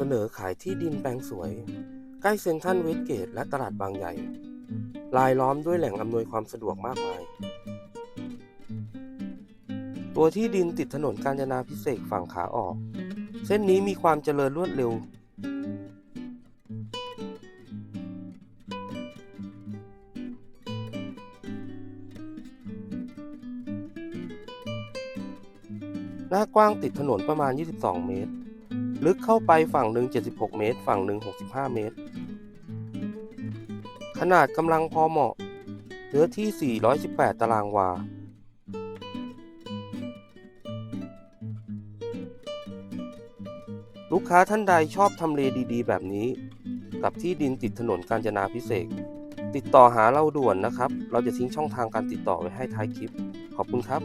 เสนอขายที่ดินแปลงสวย ใกล้เซ็นทรัลเวสเกตและตลาดบางใหญ่รายล้อมด้วยแหล่งอำนวยความสะดวกมากมาย ตัวที่ดินติดถนนกาญจนาพิเศษฝั่งขาออก เส้นนี้มีความเจริญรวดเร็ว หน้ากว้างติดถนนประมาณ 22 เมตร ลึกเข้าไปฝั่งหนึ่ง76 เมตร ฝั่งหนึ่ง65 เมตร ขนาดกำลังพอเหมาะ เนื้อที่ 418 ตารางวา ลูกค้าท่านใดชอบทำเลดีๆ แบบนี้ กับที่ดินติดถนนกาญจนาพิเศษ ติดต่อหาเราด่วนนะครับ เราจะทิ้งช่องทางการติดต่อไว้ให้ท้ายคลิป ขอบคุณครับ